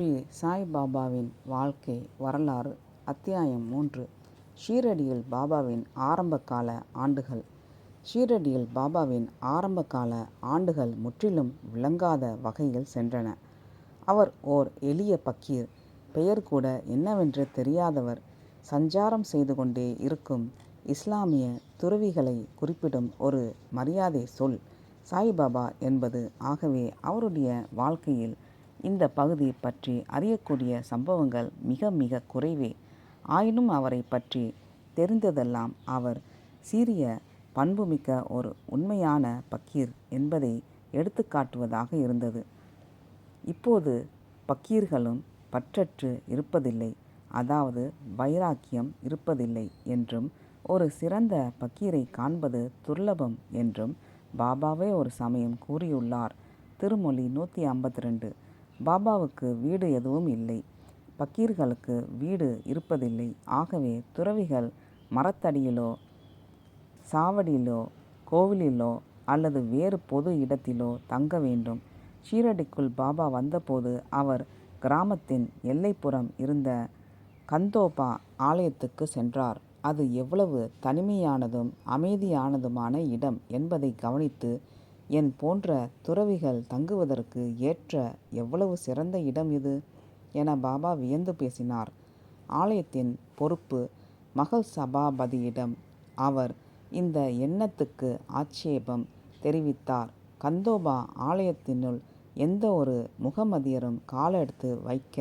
ஸ்ரீ சாய்பாபாவின் வாழ்க்கை வரலாறு அத்தியாயம் மூன்று ஷீரடியில் பாபாவின் ஆரம்பகால ஆண்டுகள் ஷீரடியில் பாபாவின் ஆரம்பகால ஆண்டுகள் முற்றிலும் விளங்காத வகையில் சென்றன. அவர் ஓர் எளிய பக்கீர். பெயர் கூட என்னவென்று தெரியாதவர். சஞ்சாரம் செய்து கொண்டே இருக்கும் இஸ்லாமிய துறவிகளை குறிப்பிடும் ஒரு மரியாதை சொல் சாய்பாபா என்பது. ஆகவே அவருடைய வாழ்க்கையில் இந்த பகுதி பற்றி அறியக்கூடிய சம்பவங்கள் மிக மிக குறைவே. ஆயினும் அவரைப் பற்றி தெரிந்ததெல்லாம் அவர் சீரிய பண்புமிக்க ஒரு உண்மையான பக்கீர் என்பதை எடுத்துக்காட்டுவதாக இருந்தது. இப்போது பக்கீர்களும் பற்றற்று இருப்பதில்லை அதாவது வைராக்கியம் இருப்பதில்லை என்றும் ஒரு சிறந்த பக்கீரைக் காண்பது துர்லபம் என்றும் பாபாவே ஒரு சமயம் கூறியுள்ளார். திருமொழி நூற்றி ஐம்பத்திரண்டு பாபாவுக்கு வீடு எதுவும் இல்லை. பக்கீர்களுக்கு வீடு இருப்பதில்லை. ஆகவே துறவிகள் மரத்தடியிலோ சாவடியிலோ கோவிலிலோ அல்லது வேறு பொது இடத்திலோ தங்க வேண்டும். ஷீரடிக்குள் பாபா வந்தபோது அவர் கிராமத்தின் எல்லைப்புறம் இருந்த கந்தோபா ஆலயத்துக்கு சென்றார். அது எவ்வளவு தனிமையானதும் அமைதியானதுமான இடம் என்பதை கவனித்து என் போன்ற துறவிகள் தங்குவதற்கு ஏற்ற எவ்வளவு சிறந்த இடம் இது? என பாபா வியந்து பேசினார். ஆலயத்தின் பொறுப்பு மகள் சபாபதியிடம் அவர் இந்த எண்ணத்துக்கு ஆட்சேபம் தெரிவித்தார். கந்தோபா ஆலயத்தினுள் எந்த ஒரு முகமதியரும் காலெடுத்து வைக்க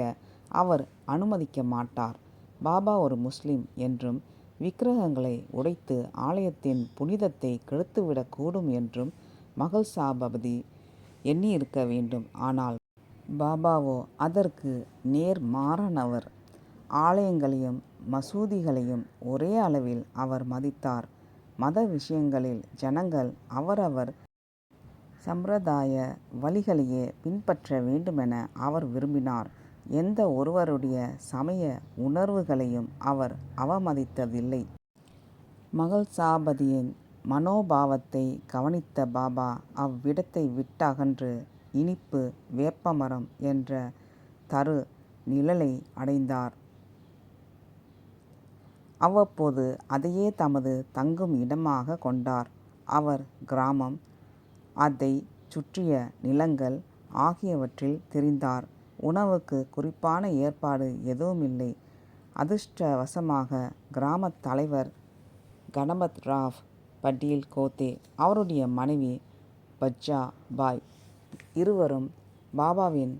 அவர் அனுமதிக்க மாட்டார். பாபா ஒரு முஸ்லிம் என்றும் விக்கிரகங்களை உடைத்து ஆலயத்தின் புனிதத்தை கெடுத்துவிடக்கூடும் என்றும் மகள் சாபபதி எண்ணி எண்ணியிருக்க வேண்டும். ஆனால் பாபாவோ அதற்கு நேர்மாறானவர். ஆலயங்களையும் மசூதிகளையும் ஒரே அளவில் அவர் மதித்தார். மத விஷயங்களில் ஜனங்கள் அவரவர் சம்பிரதாய வழிகளையே பின்பற்ற வேண்டுமென அவர் விரும்பினார். எந்த ஒருவருடைய சமய உணர்வுகளையும் அவர் அவமதித்ததில்லை. மகள் சாபதியின் மனோபாவத்தை கவனித்த பாபா அவ்விடத்தை விட்டகன்று இனிப்பு வேப்பமரம் என்ற தரு நிழலை அடைந்தார். அவ்வப்போது அதையே தமது தங்கும் இடமாகக் கொண்டார். அவர் கிராமம் அதை சுற்றிய நிலங்கள் ஆகியவற்றில் தெரிந்தார் உணவுக்கு குறிப்பான ஏற்பாடு எதுவுமில்லை. அதிர்ஷ்டவசமாக கிராமத் தலைவர் கணபத் ராவ் படீல் கோத்தே அவருடைய மனைவி பஜ்ஜா பாய் இருவரும் பாபாவின்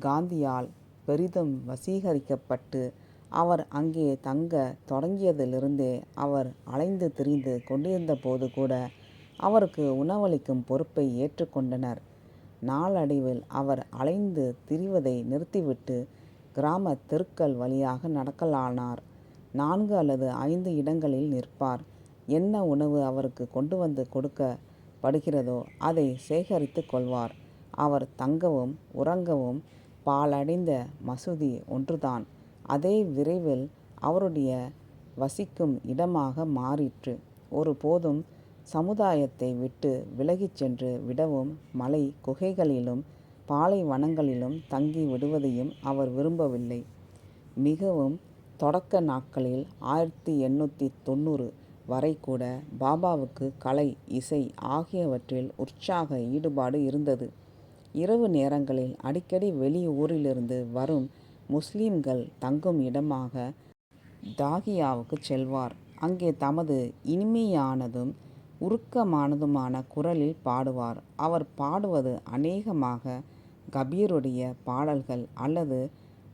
காந்தியால் பெரிதும் வசீகரிக்கப்பட்டு அவர் அங்கே தங்க தொடங்கியதிலிருந்தே அவர் அலைந்து திரிந்து கொண்டிருந்தபோது கூட அவருக்கு உணவளிக்கும் பொறுப்பை ஏற்றுக்கொண்டனர் நாளடைவில் அவர் அலைந்து திரிவதை நிறுத்திவிட்டு கிராமத் தெருக்கள் வழியாக நடக்கலானார். நான்கு அல்லது ஐந்து இடங்களில் நிற்பார். என்ன உணவு அவருக்கு கொண்டு வந்து கொடுக்கப்படுகிறதோ அதை சேகரித்து கொள்வார். அவர் தங்கவும் உறங்கவும் பாலடைந்த மசூதி ஒன்றுதான். அதே விரைவில் அவருடைய வசிக்கும் இடமாக மாறிற்று. ஒரு போதும் சமுதாயத்தை விட்டு விலகிச் சென்று விடவும் மலை குகைகளிலும் பாலைவனங்களிலும் தங்கி விடுவதையும் அவர் விரும்பவில்லை. மிகவும் தொடக்க நாட்களில் ஆயிரத்தி எண்ணூற்றி தொண்ணூறு வரை கூட பாபாவுக்கு கலை இசை ஆகியவற்றில் உற்சாக ஈடுபாடு இருந்தது. இரவு நேரங்களில் அடிக்கடி வெளியூரிலிருந்து வரும் முஸ்லீம்கள் தங்கும் இடமாக தாகியாவுக்கு செல்வார். அங்கே தமது இனிமையானதும் உருக்கமானதுமான குரலில் பாடுவார். அவர் பாடுவது அநேகமாக கபீருடைய பாடல்கள் அல்லது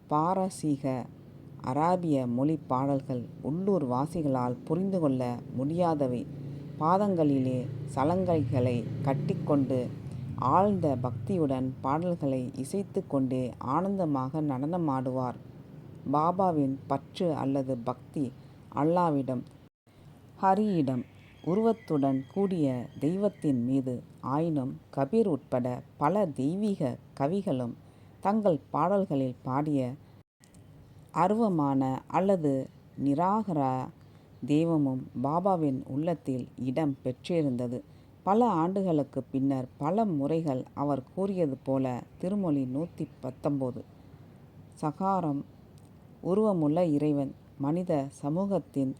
பாரசீக அராபிய மொழி பாடல்கள். உள்ளூர் வாசிகளால் புரிந்து கொள்ள முடியாதவை. பாதங்களிலே சலங்கைகளை கட்டிக்கொண்டு ஆழ்ந்த பக்தியுடன் பாடல்களை இசைத்து கொண்டே ஆனந்தமாக நடனமாடுவார். பாபாவின் பற்று அல்லது பக்தி அல்லாவிடம் ஹரியிடம் உருவத்துடன் கூடிய தெய்வத்தின் மீது. ஆயினும் கபீர் உட்பட பல தெய்வீக கவிகளும் தங்கள் பாடல்களில் பாடிய அருவமான அல்லது நிராகரா தெய்வமும் பாபாவின் உள்ளத்தில் இடம் பெற்றிருந்தது. பல ஆண்டுகளுக்குப் பின்னர் பல முறைகள் அவர் கூறியது போல திருமொழி நூற்றி பத்தொம்போது சகாரம் உருவமுள்ள இறைவன் மனித சமூகத்தின்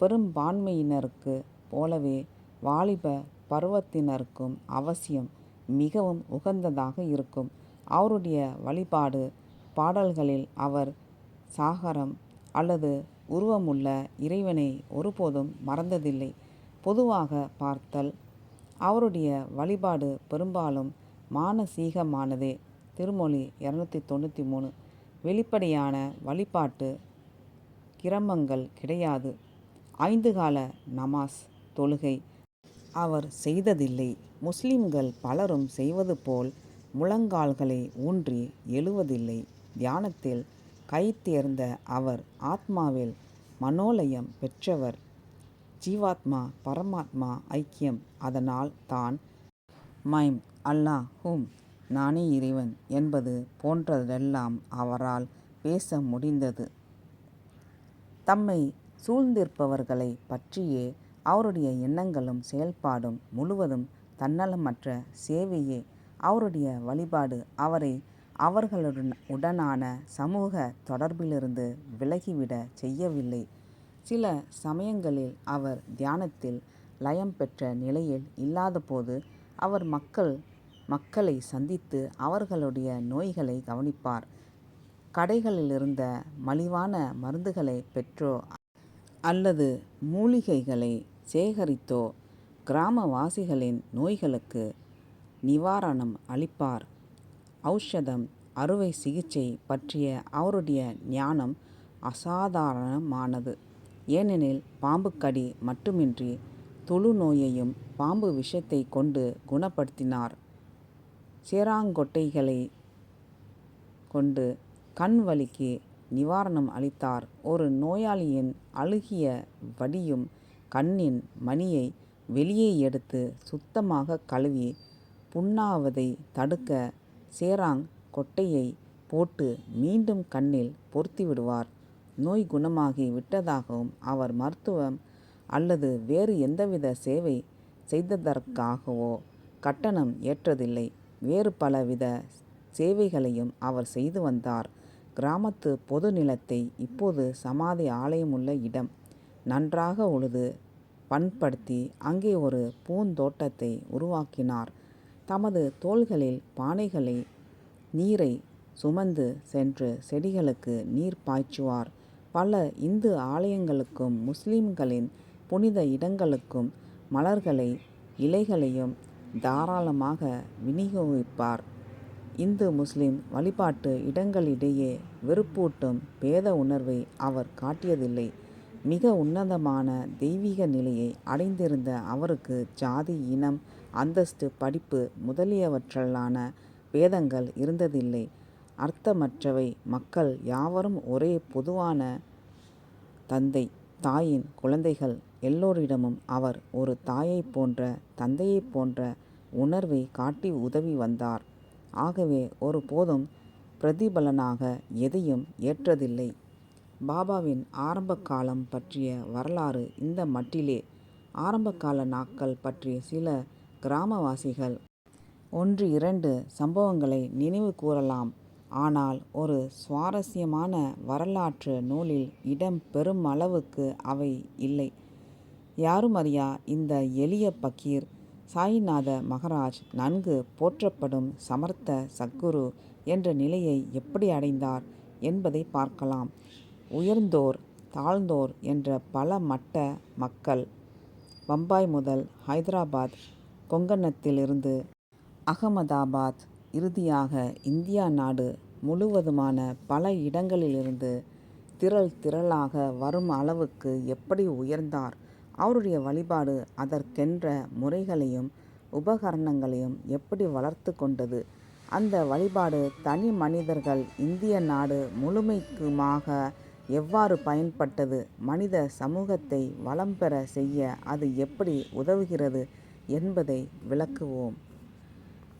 பெரும்பான்மையினருக்கு போலவே வாலிப பருவத்தினருக்கும் அவசியம் மிகவும் உகந்ததாக இருக்கும். அவருடைய வழிபாடு பாடல்களில் அவர் சாகரம் அல்லது உருவமுள்ள இறைவனை ஒருபோதும் மறந்ததில்லை. பொதுவாக பார்த்தல் அவருடைய வழிபாடு பெரும்பாலும் மானசீகமானதே. திருமொழி இரநூத்தி தொண்ணூற்றி மூணு வெளிப்படையான வழிபாட்டு கிரமங்கள் கிடையாது. ஐந்து கால நமாஸ் தொழுகை அவர் செய்ததில்லை. முஸ்லிம்கள் பலரும் செய்வது போல் முழங்கால்களை ஊன்றி எழுவதில்லை. தியானத்தில் கைத்தேர்ந்த அவர் ஆத்மாவில் மனோலயம் பெற்றவர். ஜீவாத்மா பரமாத்மா ஐக்கியம். அதனால் தான் மைம் அல்லாஹ் ஹூம் நானே இறைவன் என்பது போன்றதெல்லாம் அவரால் பேச முடிந்தது. தம்மை சூழ்ந்திருப்பவர்களைப் பற்றியே அவருடைய எண்ணங்களும் செயல்பாடும் முழுவதும் தன்னலமற்ற சேவையே. அவருடைய வழிபாடு அவரை அவர்களுடன் உடனான சமூக தொடர்பிலிருந்து விலகிவிடச் செய்யவில்லை. சில சமயங்களில் அவர் தியானத்தில் லயம் பெற்ற நிலையில் இல்லாதபோது அவர் மக்கள் மக்களை சந்தித்து அவர்களுடைய நோய்களை கவனிப்பார். கடைகளிலிருந்த மலிவான மருந்துகளை பெற்றோ அல்லது மூலிகைகளை சேகரித்தோ கிராமவாசிகளின் நோய்களுக்கு நிவாரணம் அளிப்பார். ஔஷதம் அறுவை சிகிச்சை பற்றிய அவருடைய ஞானம் அசாதாரணமானது. ஏனெனில் பாம்புக்கடி மட்டுமின்றி தொழுநோயையும் பாம்பு விஷத்தை கொண்டு குணப்படுத்தினார். சேராங்கொட்டைகளை கொண்டு கண் வலிக்கு நிவாரணம் அளித்தார். ஒரு நோயாளியின் அழுகிய வடியும் கண்ணின் மணியை வெளியே எடுத்து சுத்தமாக கழுவி புண்ணாவதை தடுக்க சேராங் கொட்டையை போட்டு மீண்டும் கண்ணில் பொருத்திவிடுவார். நோய் குணமாகி விட்டதாகவும் அவர் மருத்துவம் அல்லது வேறு எந்தவித சேவை செய்ததற்காகவோ கட்டணம் ஏற்றதில்லை. வேறு பலவித சேவைகளையும் அவர் செய்து வந்தார். கிராமத்து பொது நிலத்தை இப்போது சமாதி ஆலயம் உள்ள இடம் நன்றாக உழுது பண்படுத்தி அங்கே ஒரு பூந்தோட்டத்தை உருவாக்கினார். தமது தோள்களில் பானைகளை நீரை சுமந்து சென்று செடிகளுக்கு நீர் பாய்ச்சுவார். பல இந்து ஆலயங்களுக்கும் முஸ்லிம்களின் புனித இடங்களுக்கும் மலர்களை இலைகளையும் தாராளமாக விநியோகிப்பார் இந்து முஸ்லிம் வழிபாட்டு இடங்களிடையே வெறுப்பூட்டும் பேத உணர்வை அவர் காட்டியதில்லை. மிக உன்னதமான தெய்வீக நிலையை அடைந்திருந்த அவருக்கு ஜாதி இனம் அந்தஸ்து படிப்பு முதலியவற்றிலான பேதங்கள் இருந்ததில்லை. அர்த்தமற்றவை மக்கள் யாவரும் ஒரே பொதுவான தந்தை தாயின் குழந்தைகள் எல்லோரிடமும் அவர் ஒரு தாயைப் போன்ற தந்தையைப் போன்ற உணர்வை காட்டி உதவி வந்தார். ஆகவே ஒரு போதும் பிரதிபலனாக எதையும் ஏற்றதில்லை. பாபாவின் ஆரம்ப காலம் பற்றிய வரலாறு இந்த மட்டிலே. ஆரம்பகால நாட்கள் பற்றிய சில கிராமவாசிகள் ஒன்று இரண்டு சம்பவங்களை நினைவு கூறலாம் ஆனால் ஒரு சுவாரஸ்யமான வரலாற்று நூலில் இடம் பெறுமளவுக்கு அவை இல்லை. யாரும் அறியா இந்த எளிய பக்கீர் சாயிநாத மகராஜ் நன்கு போற்றப்படும் சமர்த்த சத்குரு என்ற நிலையை எப்படி அடைந்தார் என்பதைப் பார்க்கலாம். உயர்ந்தோர் தாழ்ந்தோர் என்ற பல மட்ட மக்கள் பம்பாய் முதல் ஹைதராபாத் கொங்கணத்திலிருந்து அகமதாபாத் இறுதியாக இந்தியா நாடு முழுவதுமான பல இடங்களிலிருந்து திரள் திரளாக வரும் அளவுக்கு எப்படி உயர்ந்தார்? அவருடைய வழிபாடு அதற்கென்ற முறைகளையும் உபகரணங்களையும் எப்படி வளர்த்து கொண்டது? அந்த வழிபாடு தனி மனிதர்கள் இந்திய நாடு முழுமைக்குமாக எவ்வாறு பயன்பட்டது? மனித சமூகத்தை வளம் பெற செய்ய அது எப்படி உதவுகிறது என்பதை விளக்குவோம்.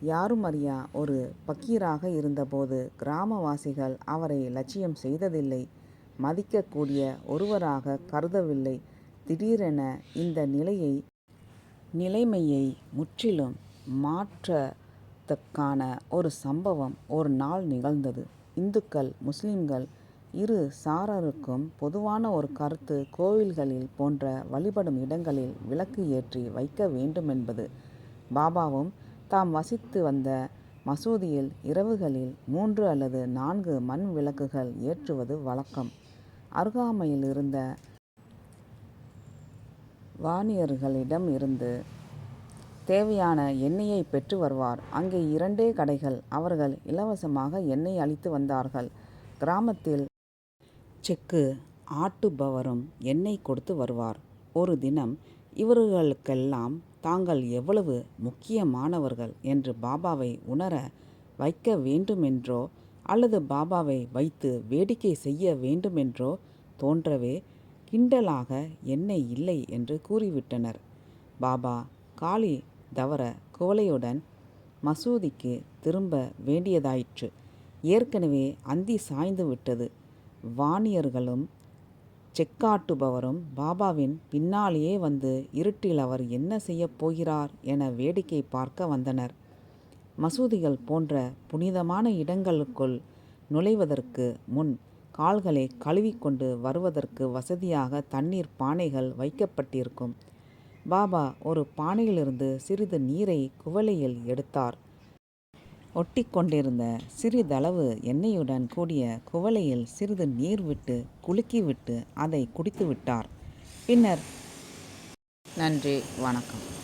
யாருமறியா ஒரு பக்கீராக இருந்தபோது கிராமவாசிகள் அவரை லட்சியம் செய்ததில்லை. மதிக்கக்கூடிய ஒருவராக கருதவில்லை. திடீரென இந்த நிலையை நிலைமையை முற்றிலும் மாற்றத்துக்கான ஒரு சம்பவம் ஒரு நாள் நிகழ்ந்தது. இந்துக்கள் முஸ்லிம்கள் இரு சாராருக்கும் பொதுவான ஒரு கருத்து கோவில்களில் போன்ற வழிபடும் இடங்களில் விளக்கு ஏற்றி வைக்க வேண்டுமென்பது. பாபாவும் தாம் வசித்து வந்த மசூதியில் இரவுகளில் மூன்று அல்லது நான்கு மண் விளக்குகள் ஏற்றுவது வழக்கம். அருகாமையில் இருந்த வாணியர்களிடம் இருந்து தேவையான எண்ணெயை பெற்று வருவார். அங்கே இரண்டே கடைகள். அவர்கள் இலவசமாக எண்ணெய் அளித்து வந்தார்கள். கிராமத்தில் செக்கு ஆட்டுபவரும் எண்ணெய் கொடுத்து வருவார். ஒரு தினம் இவர்களுக்கெல்லாம் தாங்கள் எவ்வளவு முக்கியமானவர்கள் என்று பாபாவை உணர வைக்க வேண்டுமென்றோ அல்லது பாபாவை வைத்து வேடிக்கை செய்ய வேண்டுமென்றோ தோன்றவே கிண்டலாக எண்ணெய் இல்லை என்று கூறிவிட்டனர். பாபா காளி தவற குவலையுடன் மசூதிக்கு திரும்ப வேண்டியதாயிற்று. ஏற்கனவே அந்தி சாய்ந்து விட்டது. வாணியர்களும் செக்காட்டுபவரும் பாபாவின் பின்னாலேயே வந்து இருட்டில் அவர் என்ன செய்யப் போகிறார் என வேடிக்கை பார்க்க வந்தனர். மசூதிகள் போன்ற புனிதமான இடங்களுக்குள் நுழைவதற்கு முன் கால்களை கழுவிக்கொண்டு வருவதற்கு வசதியாக தண்ணீர் பானைகள் வைக்கப்பட்டிருக்கும். பாபா ஒரு பானையிலிருந்து சிறிது நீரை குவளையில் எடுத்தார். ஒட்டிக் கொண்டிருந்த சிறிதளவு எண்ணெயுடன் கூடிய குவளையில் சிறிது நீர் விட்டு குலுக்கிவிட்டு அதை குடித்துவிட்டார். பின்னர் நன்றி வணக்கம்.